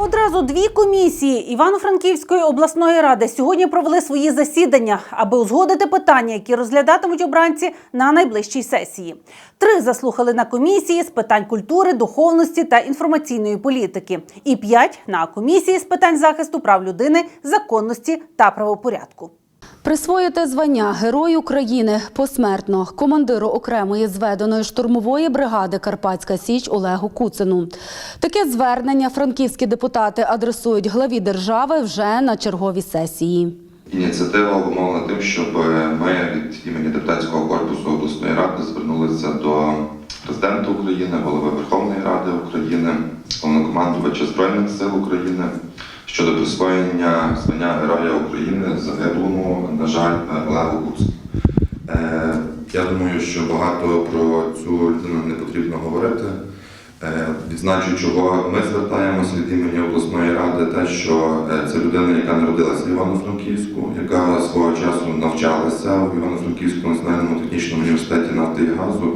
Одразу дві комісії Івано-Франківської обласної ради сьогодні провели свої засідання, аби узгодити питання, які розглядатимуть обранці на найближчій сесії. Три заслухали на комісії з питань культури, духовності та інформаційної політики, і п'ять на комісії з питань захисту прав людини, законності та правопорядку. Присвоїти звання Герой України посмертно командиру окремої зведеної штурмової бригади Карпатська Січ Олегу Куцину. Таке звернення франківські депутати адресують главі держави вже на черговій сесії. Ініціатива обумовлена тим, щоб ми від імені депутатського корпусу обласної ради звернулися до президента України, голови Верховної Ради України, головнокомандувача Збройних сил України щодо присвоєння звання Героя України загиблому, на жаль, Олегу Куцину. Е, Я думаю, що багато про цю людину не потрібно говорити. Е, Відзначу, чого ми звертаємося від імені обласної ради, те, що е, це людина, яка народилася в Івано-Франківську, яка свого часу навчалася в Івано-Франківському національному технічному університеті нафти і газу.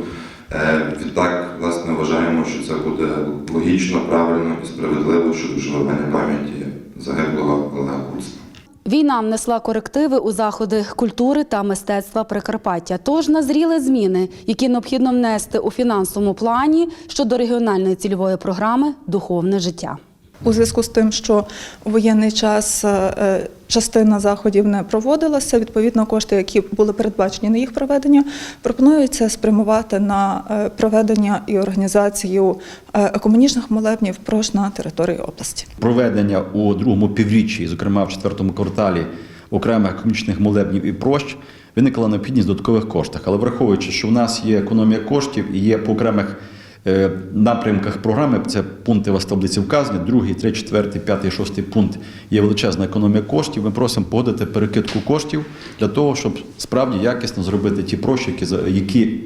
Е, Відтак, власне, вважаємо, що це буде логічно, правильно і справедливо щодо вшанування пам'яті загиблого Олега Куцина. Війна внесла корективи у заходи культури та мистецтва Прикарпаття. Тож назріли зміни, які необхідно внести у фінансовому плані щодо регіональної цільової програми Духовне життя. У зв'язку з тим, що у воєнний час е, частина заходів не проводилася, відповідно, кошти, які були передбачені на їх проведення, пропонується спрямувати на е, проведення і організацію е, екомунічних молебнів прош на території області. проведення у другому півріччі, зокрема в четвертому кварталі окремих комічних молебнів і прощ, виникла необхідність додаткових коштах. Але враховуючи, що в нас є економія коштів і є по окремих е, напрямках програми, це пункти вас таблиці вказані, другий, третій, четвертий, п'ятий, шостий пункт є величезна економія коштів. Ми просимо погодити перекидку коштів для того, щоб справді якісно зробити ті прощі, які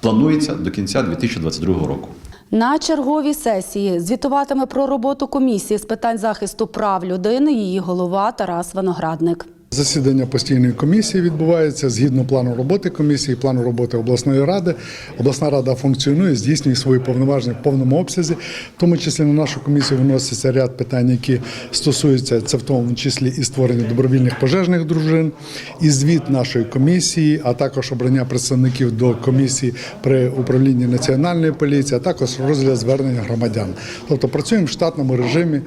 плануються до кінця 2022 року. На черговій сесії звітуватиме про роботу комісії з питань захисту прав людини її голова Тарас Виноградник. Засідання постійної комісії відбувається згідно плану роботи комісії, плану роботи обласної ради. Обласна рада функціонує, здійснює свої повноваження в повному обсязі. В тому числі на нашу комісію виноситься ряд питань, які стосуються це в тому числі і створення добровільних пожежних дружин, і звіт нашої комісії, а також обрання представників до комісії при управлінні національної поліції, а також розгляд звернення громадян. Тобто працюємо в штатному режимі,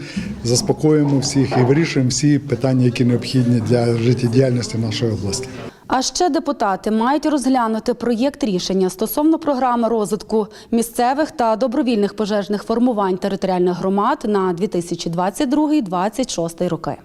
заспокоюємо всіх і вирішуємо всі питання, які необхідні для життєдіяльності нашої області. А ще депутати мають розглянути проєкт рішення стосовно програми розвитку місцевих та добровільних пожежних формувань територіальних громад на 2022-2026 роки.